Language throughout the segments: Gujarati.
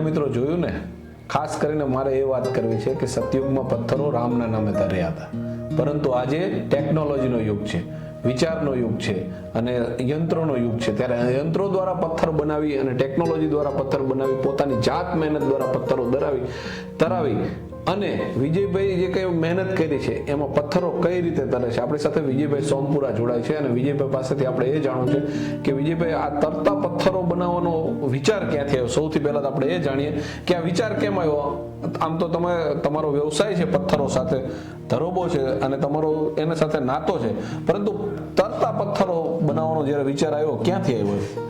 જે મિત્રો જોયું ને? ખાસ કરીને મારે એ વાત કરવી છે કે સતયુગમાં પથ્થરો રામના નામે ધર્યા હતા. પરંતુ આજે ટેકનોલોજીનો યુગ છે, વિચારનો યુગ છે અને યંત્રોનો યુગ છે. ત્યારે યંત્રો દ્વારા પથ્થર બનાવી અને ટેકનોલોજી દ્વારા પથ્થર બનાવી, પોતાની જાત મહેનત દ્વારા પથ્થરો ધરાવી તરાવી અને વિજયભાઈ જે કઈ મહેનત કરી છે, એમાં પથ્થરો કઈ રીતે તરે છે? આપણી સાથે વિજયભાઈ સોમપુરા જોડાય છે અને વિજયભાઈ પાસેથી આપણે એ જાણવું છે કે વિજયભાઈ, આ તરતા પથ્થરો બનાવવાનો વિચાર ક્યાંથી આવ્યો સૌથી પહેલા તો આપણે એ જાણીએ કે આ વિચાર કેમ આવ્યો? આમ તો તમે, તમારો વ્યવસાય છે પથ્થરો સાથે, ધરોબો છે અને તમારો એના સાથે નાતો છે. પરંતુ તરતા પથ્થરો બનાવવાનો જ્યારે વિચાર આવ્યો, ક્યાંથી આવ્યો?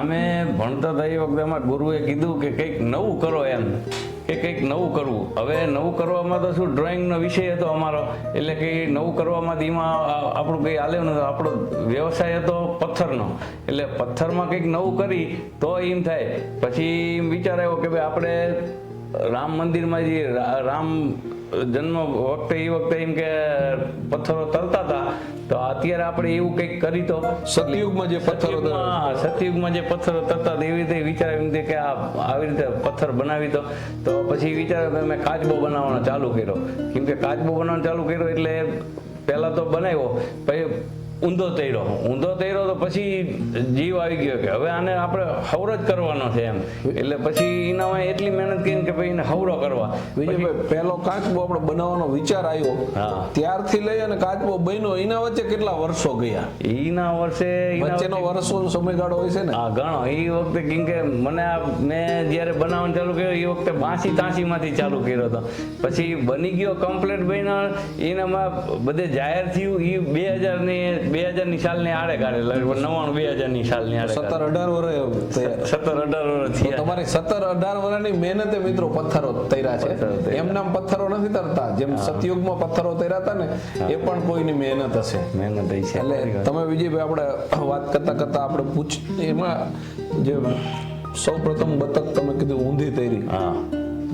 અમે ભણતા હતા એ વખતે અમારા ગુરુએ કીધું કે કંઈક નવું કરો એમ, કે કંઈક નવું કરવું. હવે નવું કરવામાં તો શું ડ્રોઈંગનો વિષય હતો અમારો. એટલે કે નવું કરવામાં એમાં આપણું કંઈ હાલે નતું આપણો વ્યવસાય હતો પથ્થરનો. એટલે પથ્થરમાં કંઈક નવું કરી તો એમ થાય. પછી એમ વિચાર આવ્યો કે ભાઈ આપણે રામ મંદિરમાં જે રામ જન્મ વખતે એ વખતે એમ કે પથ્થરો તરતા હતા. તો અત્યારે આપણે એવું કંઈક કરી તો સતયુગમાં જે પથ્થરો હા સતયુગમાં જે પથ્થરો તરતા એવી રીતે વિચાર એમ કે આ આવી રીતે પથ્થર બનાવી તો તો પછી વિચાર મેં કાચબો બનાવવાનો ચાલુ કર્યો. કેમ કે કાચબો બનાવવાનો ચાલુ કર્યો એટલે પહેલા તો બનાવ્યો. પછી ઊંધો તૈરો ઊંધો તૈરો તો પછી જીવ આવી ગયો કે હવે આને આપણે હવરો જ કરવાનો છે એમ. એટલે પછી એનામાં એટલી મહેનત કરી કે ભાઈ એને હવરો કરવા. વિજયભાઈ પહેલો કાચબો આપણે બનાવવાનો વિચાર આવ્યો. હા. ત્યારથી લઈ અને કાચબો બન્યો. એના વચ્ચે કેટલા વર્ષો ગયા? એના વર્ષે વચ્ચેનો વર્ષો સમયગાળો હોય છે ને? હા ઘણો. એ વખતે કેમ કે મને આ મેં જ્યારે બનાવવાનું ચાલુ કર્યું એ વખતે બાસી તાસી માંથી ચાલુ કર્યો હતો. પછી બની ગયો કમ્પ્લેટ બન્યો. એનામાં બધે જાહેર થયું. એ બે હજારની બે હજારની સાલની આડે કાઢે લગભગ નવાણું બે હજારની સાલની આડે સત્તર અઢાર વર્ષ સત્તર અઢાર વર્ષ થયા. તમારી સત્તર અઢાર વર્ષની મહેનતે મિત્રો પથ્થરો તૈરા છે. એમ નામ પથ્થરો નથી તરતા. જેમ સતયુગમાં પથ્થરો તૈરા હતા ને એ પણ કોઈની મહેનત હશે. મહેનત છે એટલે તમે વિજયભાઈ આપણે વાત કરતા કરતા આપણે પૂછ એમાં જે સૌ પ્રથમ બતક તમે કીધું ઊંધી તૈરી. હા.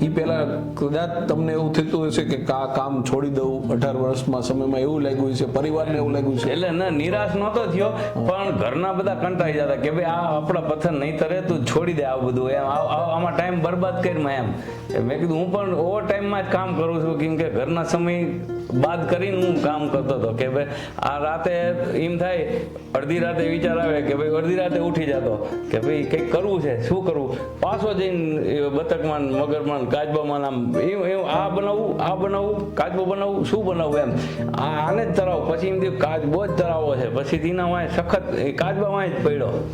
એ પહેલા કદાચ તમને એવું થતું હશે કે આ કામ છોડી દઉં અઢાર વર્ષમાં સમયમાં એવું લાગ્યું છે પરિવારને એવું લાગ્યું છે. એટલે ના નિરાશ નહોતો થયો પણ ઘરના બધા કંટાળી જતા કે ભાઈ આ આપણા પથ્થર નહીં તરે તું છોડી દે આ બધું એમ આમાં ટાઈમ બરબાદ કરીમાં એમ. મેં કીધું હું પણ ઓવર ટાઈમમાં જ કામ કરું છું કેમ કે ઘરના સમય બાદ કરીને હું કામ કરતો હતો કે ભાઈ, આ રાતે એમ થાય, અડધી રાતે વિચાર આવે કે ભાઈ, અડધી રાતે ઉઠી જતો કે ભાઈ, કંઈક કરવું છે, શું કરવું? પાછો જઈને બતકમાં, મગરમાં કાચબામાં આમ એવું એવું આ બનાવવું આ બનાવવું કાચબો બનાવવું શું બનાવવું એમ. આને જ તરાવ. પછી એમ થયું, કાચબો જ તરાવવો છે. પછી તેના વાંય સખત કાચબા વાંય જ પડ્યો.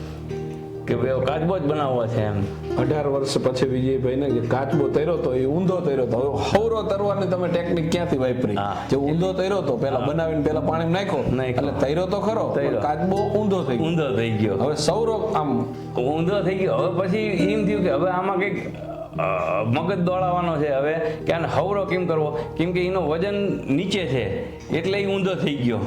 કે ભાઈ કાચબો જ બનાવવો છે એમ. અઢાર વર્ષ પછી વિજયભાઈ ને જે કાચબો તર્યો તો એ ઊંધો તર્યો તો. હવે હવરો તરવાની તમે ટેકનિક ક્યાંથી વાપરી. જે ઊંધો તર્યો તો પેલા બનાવીને પેલા પાણી નાખ્યો. નાખ્યો. એટલે તર્યો તો ખરો. કાચબો ઊંધો થઈ ઊંધો થઈ ગયો. હવે સૌરો આમ ઊંધો થઈ ગયો. હવે પછી એમ થયું કે હવે આમાં કંઈક મગજ દોડાવવાનો છે. હવે કે આને હવરો કેમ કરવો? કેમ કે એનો વજન નીચે છે. એટલે એ ઊંધો થઈ ગયો.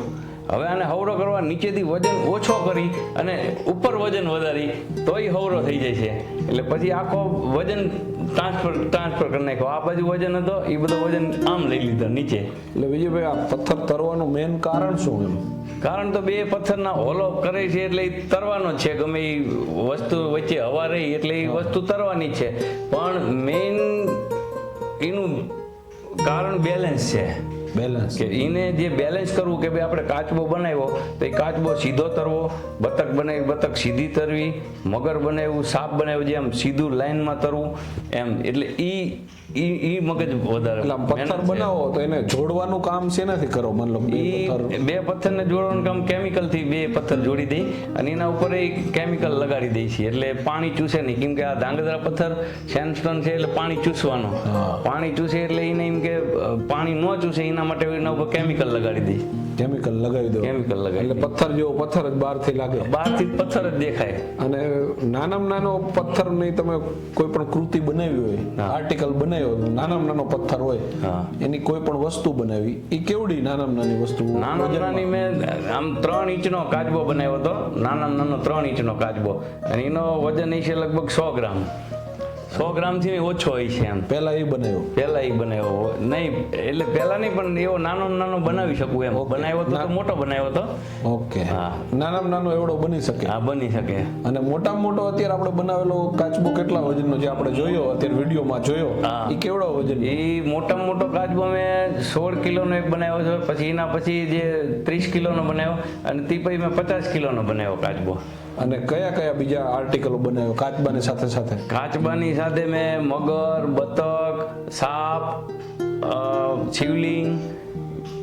હવે આને હવરો કરવા નીચેથી વજન ઓછો કરી અને ઉપર વજન વધારી તોય હવરો થઈ જાય છે. એટલે પછી આખો વજન ટ્રાન્સફર ટ્રાન્સફર કરી નાખ્યો. આ બાજુ વજન હતો એ બધો વજન આમ લઈ લીધો નીચે. એટલે વિજયભાઈ આ પથ્થર તરવાનું મેન કારણ શું એમ? કારણ તો બે પથ્થરના હોલો કરે છે એટલે તરવાનો જ છે. ગમે એ વસ્તુ વચ્ચે હવા રહી એટલે એ વસ્તુ તરવાની છે. પણ મેઇન એનું કારણ બેલેન્સ છે. બેલેન્સ કે એને જે બેલેન્સ કરવું કે ભાઈ આપણે કાચબો બનાવ્યો, તો એ કાચબો સીધો તરવો, બતક બનાવી, બતક સીધી તરવી, મગર બનાવ્યું, સાપ બનાવ્યું જે આમ સીધું લાઈનમાં તરવું, એમ. એટલે ઈ ઈ ઈ મગજ વધારે પથ્થર બનાવો તો એને જોડવાનું કામ શેનાથી કરો? મતલબ બે પથ્થરને જોડવાનું કામ કેમિકલથી બે પથ્થર જોડી દઈ અને એના ઉપર એ કેમિકલ લગાડી દઈ છે એટલે પાણી ચૂસે નહીં. કેમ કે આ ધાંગધ્રા પથ્થર સેન્ડસ્ટોન છે એટલે પાણી ચૂસવાનો. પાણી ચૂસે એટલે એને એમ કે પાણી ન ચૂસે એના માટે એના ઉપર કેમિકલ લગાડી દઈ. કેમિકલ લગાવી દો. કેમિકલ લગાવી એટલે પથ્થર જેવો પથ્થર જ બહારથી લાગે. બહારથી પથ્થર જ દેખાય. અને નાનામાં નાનો પથ્થર નહીં તમે કોઈ પણ કૃતિ બનાવી હોય આર્ટિકલ બનાવ્યો નાનામાં નાનો પથ્થર હોય એની કોઈ પણ વસ્તુ બનાવી એ કેવડી નાનામાં નાની વસ્તુ? નાનો નાની મેં આમ ત્રણ ઇંચનો કાચબો બનાવ્યો હતો. નાનામાં નાનો ત્રણ ઇંચનો કાચબો. અને એનો વજન એ છે લગભગ સો ગ્રામ. સો ગ્રામથી ઓછો હોય છે એમ. પેલા એ બનાવ્યો. પહેલા એ બનાવ્યો. નહીં એટલે પહેલા નહીં પણ એવો નાનો નાનો બનાવી શકું એમ. બનાવ્યો તો તો મોટો બનાવ્યો હતો ઓકે. હા. નાનામાં નાનો એવડો બની શકે. હા બની શકે. અને મોટા મોટો અત્યારે આપણે બનાવેલો કાચબો કેટલા વજનનો જે આપણે જોયો અત્યારે વિડીયોમાં જોયો એ કેવડો વજન એ મોટામાં મોટો કાચબો મેં સોળ કિલોનો એક બનાવ્યો છે. પછી એના પછી જે ત્રીસ કિલોનો બનાવ્યો અને તે પછી મેં પચાસ કિલોનો બનાવ્યો કાચબો. અને કયા કયા બીજા આર્ટિકલો બનાવ્યો? કાચબાની સાથે સાથે. કાચબાની સાથે મેં મગર, બતક, સાપ શિવલિંગ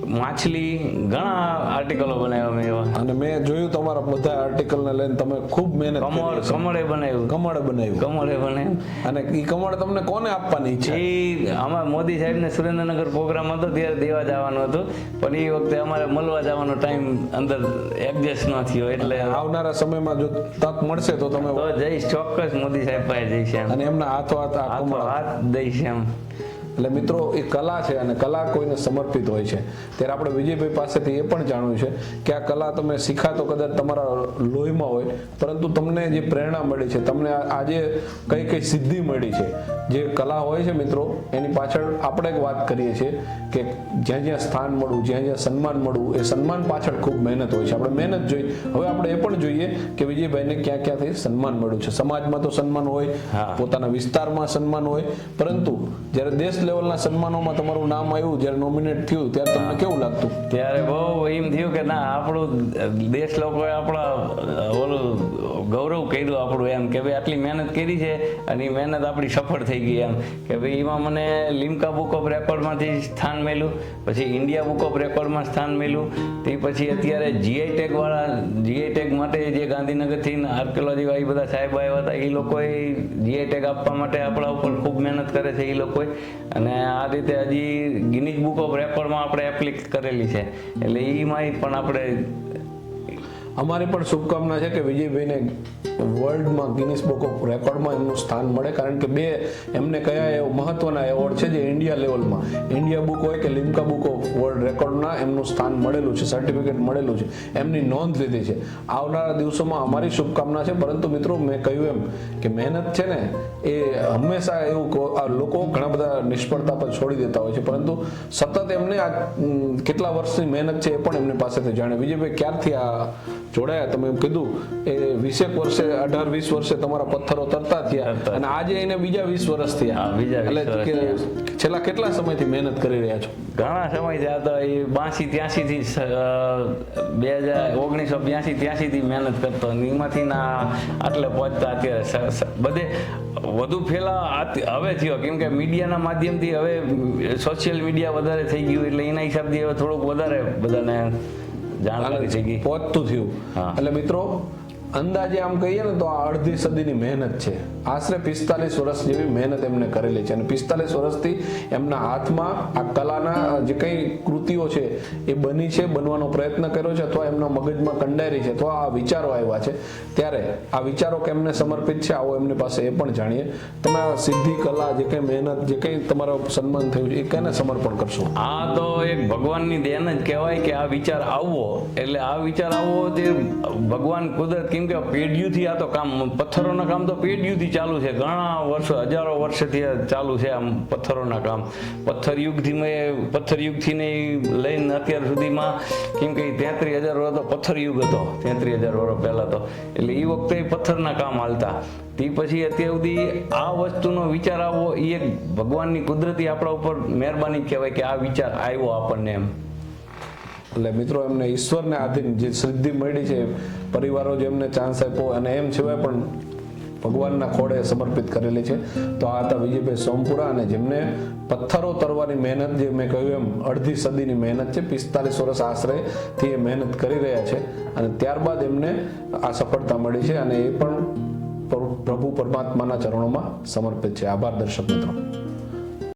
માછલી ઘણા આર્ટિકલો બનાવ્યા મેં એવા. અને મેં જોયું તમારા બધા આર્ટિકલને લઈને તમે ખૂબ મહેનત કમળ કમળે બનાવ્યું. કમળ બનાવ્યું. કમળે બનાવ્યું. અને એ કમળ તમને કોને આપવાની છે? એ આમાં મોદી સાહેબને સુરેન્દ્રનગર પ્રોગ્રામ હતો ત્યારે દેવા જવાનું હતું. પણ એ વખતે અમારે મળવા જવાનો ટાઈમ અંદર એડજસ્ટ ન થયો એટલે આવનારા સમયમાં જો તક મળશે તો તમે તો જઈશ ચોક્કસ મોદી સાહેબ પાસે જઈશ અને એમના હાથો હાથો હાથ દઈશ એમ. એટલે મિત્રો એ કલા છે અને કલા કોઈને સમર્પિત હોય છે. ત્યારે આપણે વિજયભાઈ પાસેથી એ પણ જાણ્યું છે કે આ કલા તમે શીખા તો કદાચ તમારા લોહીમાં હોય પરંતુ તમને જે પ્રેરણા મળી છે તમને આજે કઈ કઈ સિદ્ધિ મળી છે જે કલા હોય છે મિત્રો એની પાછળ આપણે એક વાત કરીએ છીએ કે જ્યાં જ્યાં સ્થાન મળવું જ્યાં જ્યાં સન્માન મળવું એ સન્માન પાછળ ખૂબ મહેનત હોય છે. આપણે મહેનત જોઈ હવે આપણે એ પણ જોઈએ કે વિજયભાઈને ક્યાં ક્યાંથી સન્માન મળ્યું છે. સમાજમાં તો સન્માન હોય. પોતાના વિસ્તારમાં સન્માન હોય પરંતુ જ્યારે દેશ લેવલના સન્માનોમાં તમારું નામ આવ્યું, જ્યારે નોમિનેટ થયું, ત્યારે તમને કેવું લાગતું? ત્યારે બહુ એમ થયું કે ના, આપણું દેશ લોકોએ આપણા ઓલું ગૌરવ કર્યું આપણું એમ, કે ભાઈ આટલી મહેનત કરી છે અને એ મહેનત આપણી સફળ થઈ ગઈ એમ. કે ભાઈ એમાં મને લિમ્કા બુક ઓફ રેકોર્ડમાંથી સ્થાન મળ્યું, પછી ઇન્ડિયા બુક ઓફ રેકોર્ડમાં સ્થાન મળ્યું, તે પછી અત્યારે જીઆઈ ટેગવાળા જીઆઈ ટેગ માટે જે ગાંધીનગરથી આર્કિયોલોજી વાળી બધા સાહેબ આવ્યા હતા, એ લોકોએ જીઆઈ ટેગ આપવા માટે આપણા ઉપર ખૂબ મહેનત કરે છે, એ લોકોએ. અને આ રીતે હજી ગિનિક બુક ઓફ રેકોર્ડમાં આપણે એપ્લિક કરેલી છે. એટલે એમાં પણ આપણે અમારી પણ શુભકામના છે કે વિજયભાઈને વર્લ્ડમાં ગિનિસ બુક ઓફ રેકોર્ડમાં એમનું સ્થાન મળે, કારણ કે બે એમને કયા એવો મહત્વના એવોર્ડ છે જે ઇન્ડિયા લેવલમાં ઇન્ડિયા બુક હોય કે લિમ્કા બુક ઓફ વર્લ્ડ રેકોર્ડના એમનું સ્થાન મળેલું છે સર્ટિફિકેટ મળેલું છે, એમની નોંધ લીધી છે. આવનારા દિવસોમાં અમારી શુભકામના છે, પરંતુ મિત્રો મેં કહ્યું એમ કે મહેનત છે ને, એ હંમેશા એવું આ લોકો ઘણા બધા નિષ્ફળતા પર છોડી દેતા હોય છે, પરંતુ સતત એમને આ કેટલા વર્ષની મહેનત છે એ પણ એમની પાસેથી જાણે. વિજયભાઈ, ક્યારથી આ જોડાયા. તમે એમ કીધું એ વીસેક વર્ષે અઢાર વીસ વર્ષે તમારા પથ્થરો તરતા થયા અને આજે એને બીજા વીસ વર્ષ થયા. હા, બીજા 20 એટલે છેલ્લા કેટલા સમયથી મહેનત કરી રહ્યા છો? ઘણા સમયથી આ તો એ બાસી ત્યાંસીથી બે હજાર ઓગણીસો બ્યાસી ત્યાંસીથી મહેનત કરતો એમાંથી ના આટલે પહોંચતા અત્યારે બધે વધુ ફેલા હવે થયો. કેમ કે મીડિયાના માધ્યમથી હવે સોશિયલ મીડિયા વધારે થઈ ગયું એટલે એના હિસાબથી હવે થોડુંક વધારે બધાને જાણકારી છે કે પહોંચતું થયું. એટલે મિત્રો અંદાજે આમ કહીએ ને તો આ અડધી સદીની મહેનત છે. આશરે પિસ્તાલીસ વર્ષ જેવી મહેનત એમને કરેલી છે. અને પિસ્તાલીસ વર્ષથી એમના હાથમાં આ કલાના જે કંઈ કૃતિઓ છે, એ બની છે, બનવાનો પ્રયત્ન કર્યો છે અથવા એમના મગજમાં કંડારી છે અથવા આ વિચારો આવ્યા છે. ત્યારે આ વિચારો કેમને સમર્પિત છે, આવો એમની પાસે એ પણ જાણીએ. તમે આ સિદ્ધિ, કલા, જે કંઈ મહેનત, જે કંઈ તમારો સન્માન થયું છે, એ કેને સમર્પણ કરશો? આ તો એક ભગવાનની દેન જ કહેવાય કે આ વિચાર આવવો. એટલે આ વિચાર આવવો જે ભગવાન કુદરત કેમ કે પેઢીઓથી આ તો કામ, પથ્થરોના કામ તો પેઢીઓથી ચાલુ છે. ઘણા વર્ષો, હજારો વર્ષથી ચાલુ છે આમ પથ્થરોના કામ. પથ્થર યુગથી મેં પથ્થર યુગથી ને લઈને અત્યાર સુધીમાં કેમ કે તેત્રીસ હજાર વર્ષ તો પથ્થર યુગ હતો. તેત્રીસ હજાર વર્ષ પહેલાં તો. એટલે એ વખતે પથ્થરના કામ હાલતા. તે પછી અત્યાર સુધી આ વસ્તુનો વિચાર આવવો એ એક ભગવાનની કુદરતી આપણા ઉપર મહેરબાની કહેવાય કે આ વિચાર આવ્યો આપણને એમ. એટલે મિત્રો, એમને ઈશ્વરને આધીન જે સિદ્ધિ મળી છે, પરિવારો જેમને ચાન્સ આપ્યો અને એમ સિવાય પણ ભગવાનના ખોડે સમર્પિત કરેલી છે. તો આ હતા વિજયભાઈ સોમપુરા અને જેમને પથ્થરો તરવાની મહેનત જે મેં કહ્યું એમ, અડધી સદીની મહેનત છે, પિસ્તાલીસ વર્ષ આશરેથી એ મહેનત કરી રહ્યા છે. અને ત્યારબાદ એમને આ સફળતા મળી છે અને એ પણ પ્રભુ પરમાત્માના ચરણોમાં સમર્પિત છે. આભાર દર્શક મિત્રો.